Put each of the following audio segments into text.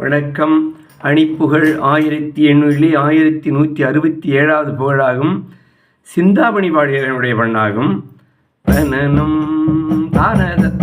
வணக்கம். அணிப்புகழ் ஆயிரத்தி எண்ணூறிலே ஆயிரத்தி நூற்றி அறுபத்தி ஏழாவது புகழாகும். சிந்தாமணி பாடியனுடைய பண்ணாகும் தனனும் தானதத்த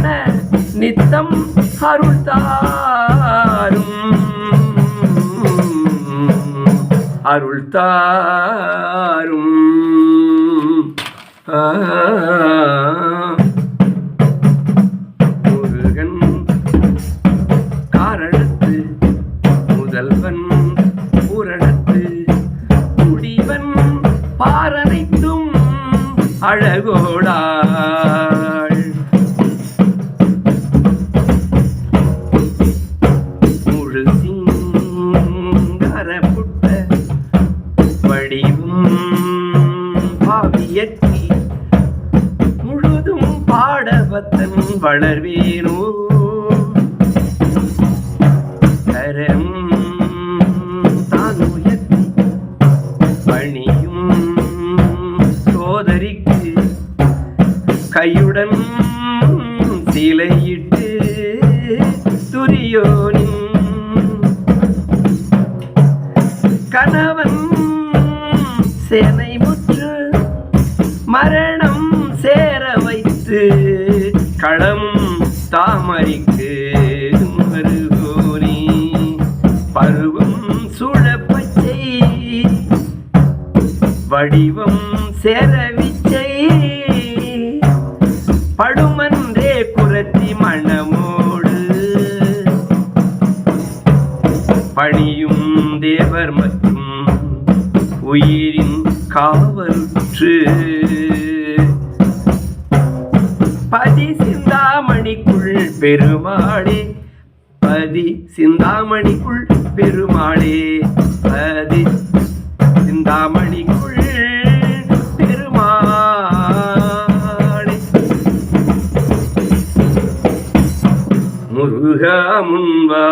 காண நித்தம் அருள் தாரும் அருள் தாரும் ஆ. முருகன் காரணத்து முதல்வன் பூரணத்து பாரனைத்தும் வடிவும் பாவியற்றி முழுதும் பாடவத்தன் வளர்வேனோ? கரம் தான் உயர்த்தி பணியும் சோதரிக்கு கையுடன் சிலையிட்டு துரியோ சேனை முற்று மரணம் சேர வைத்து களம் தாமரிக்கு மருகோனி பருவம் சுழப்பச்சை வடிவம் சேரவிச்சை படுமன்றே குரத்தி மணமோடு பணியும் தேவர் மற்றும் உயிரின் காவற்று. பதி சிந்தாமணிக்குள் பெருமாளே பதி சிந்தாமணிக்குள் பெருமாளே பதி சிந்தாமணிக்குள் பெருமாளே. முருகா முன்பா